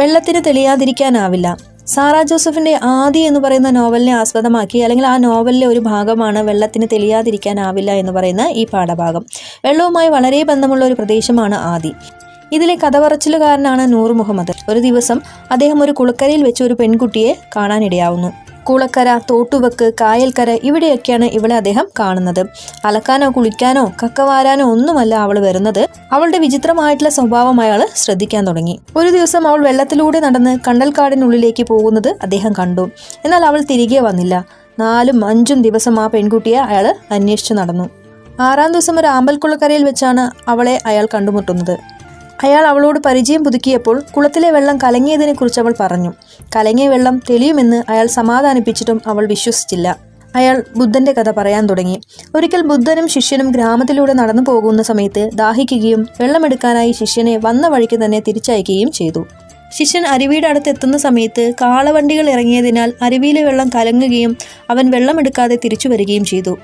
വെള്ളത്തിന് തെളിയാതിരിക്കാനാവില്ല. സാറാ ജോസഫിന്റെ ആദി എന്ന് പറയുന്ന നോവലിനെ ആസ്പദമാക്കി അല്ലെങ്കിൽ ആ നോവലിലെ ഒരു ഭാഗമാണ് വെള്ളത്തിന് തെളിയാതിരിക്കാനാവില്ല എന്ന് പറയുന്ന ഈ പാഠഭാഗം. വെള്ളവുമായി വളരെ ബന്ധമുള്ള ഒരു പ്രദേശമാണ് ആദി. ഇതിലെ കഥ പറച്ചിലുകാരനാണ് നൂർ മുഹമ്മദ്. ഒരു ദിവസം അദ്ദേഹം ഒരു കുളക്കരയിൽ വെച്ച് ഒരു പെൺകുട്ടിയെ കാണാനിടയാവുന്നു. കുളക്കര തോട്ടുവക്ക് കായൽക്കര ഇവിടെയൊക്കെയാണ് ഇവളെ അദ്ദേഹം കാണുന്നത്. അലക്കാനോ കുളിക്കാനോ കക്കവാരാനോ ഒന്നുമല്ല അവൾ വരുന്നത്. അവളുടെ വിചിത്രമായിട്ടുള്ള സ്വഭാവം അയാൾ ശ്രദ്ധിക്കാൻ തുടങ്ങി. ഒരു ദിവസം അവൾ വെള്ളത്തിലൂടെ നടന്ന് കണ്ടൽക്കാടിനുള്ളിലേക്ക് പോകുന്നത് അദ്ദേഹം കണ്ടു. എന്നാൽ അവൾ തിരികെ വന്നില്ല. നാലും അഞ്ചും ദിവസം ആ പെൺകുട്ടിയെ അയാൾ അന്വേഷിച്ചു നടന്നു. ആറാം ദിവസം ഒരു ആമ്പൽക്കുളക്കരയിൽ വെച്ചാണ് അവളെ അയാൾ കണ്ടുമുട്ടുന്നത്. അയാൾ അവളോട് പരിചയം പുതുക്കിയപ്പോൾ കുളത്തിലെ വെള്ളം കലങ്ങിയതിനെക്കുറിച്ച് അവൾ പറഞ്ഞു. കലങ്ങിയ വെള്ളം തെളിയുമെന്ന് അയാൾ സമാധാനിപ്പിച്ചിട്ടും അവൾ വിശ്വസിച്ചില്ല. അയാൾ ബുദ്ധന്റെ കഥ പറയാൻ തുടങ്ങി. ഒരിക്കൽ ബുദ്ധനും ശിഷ്യനും ഗ്രാമത്തിലൂടെ നടന്നു പോകുന്ന സമയത്ത് ദാഹിക്കുകയും വെള്ളമെടുക്കാനായി ശിഷ്യനെ വന്ന വഴിക്ക് തന്നെ തിരിച്ചയക്കുകയും ചെയ്തു. ശിഷ്യൻ അരുവിയുടെ അടുത്ത് എത്തുന്ന സമയത്ത് കാളവണ്ടികൾ ഇറങ്ങിയതിനാൽ അരുവിയിലെ വെള്ളം കലങ്ങുകയും അവൻ വെള്ളമെടുക്കാതെ തിരിച്ചു വരികയും ചെയ്തു.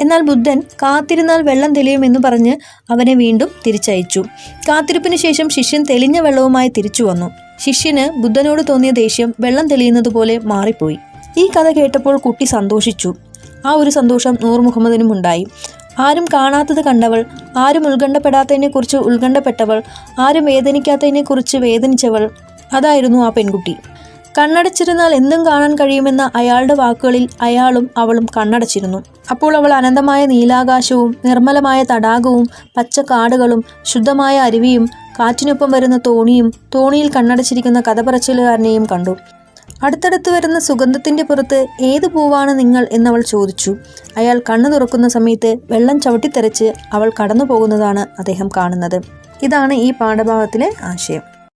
എന്നാൽ ബുദ്ധൻ കാത്തിരുന്നാൽ വെള്ളം തെളിയുമെന്ന് പറഞ്ഞ് അവനെ വീണ്ടും തിരിച്ചയച്ചു. കാത്തിരിപ്പിന് ശേഷം ശിഷ്യൻ തെളിഞ്ഞ വെള്ളവുമായി തിരിച്ചു വന്നു. ശിഷ്യന് ബുദ്ധനോട് തോന്നിയ ദേഷ്യം വെള്ളം തെളിയുന്നത് പോലെ മാറിപ്പോയി. ഈ കഥ കേട്ടപ്പോൾ കുട്ടി സന്തോഷിച്ചു. ആ ഒരു സന്തോഷം നൂർ മുഹമ്മദിനും ഉണ്ടായി. ആരും കാണാത്തത് കണ്ടവൾ ആരും ഉത്കണ്ഠപ്പെടാത്തതിനെക്കുറിച്ച് ഉത്കണ്ഠപ്പെട്ടവൾ ആരും വേദനിക്കാത്തതിനെക്കുറിച്ച് വേദനിച്ചവൾ അതായിരുന്നു ആ പെൺകുട്ടി. കണ്ണടച്ചിരുന്നാൽ എന്തും കാണാൻ കഴിയുമെന്ന അയാളുടെ വാക്കുകളിൽ അയാളും അവളും കണ്ണടച്ചിരുന്നു. അപ്പോൾ അവൾ അനന്തമായ നീലാകാശവും നിർമ്മലമായ തടാകവും പച്ചക്കാടുകളും ശുദ്ധമായ അരുവിയും കാറ്റിനൊപ്പം വരുന്ന തോണിയും തോണിയിൽ കണ്ണടച്ചിരിക്കുന്ന കഥപറച്ചിലുകാരനെയും കണ്ടു. അടുത്തടുത്ത് വരുന്ന സുഗന്ധത്തിന്റെ പുറത്ത് ഏത് പൂവാണ് നിങ്ങൾ എന്നവൾ ചോദിച്ചു. അയാൾ കണ്ണു തുറക്കുന്ന സമയത്ത് വെള്ളം ചവിട്ടിത്തെറിച്ച് അവൾ കടന്നു പോകുന്നതാണ് അദ്ദേഹം കാണുന്നത്. ഇതാണ് ഈ പാഠഭാഗത്തിലെ ആശയം.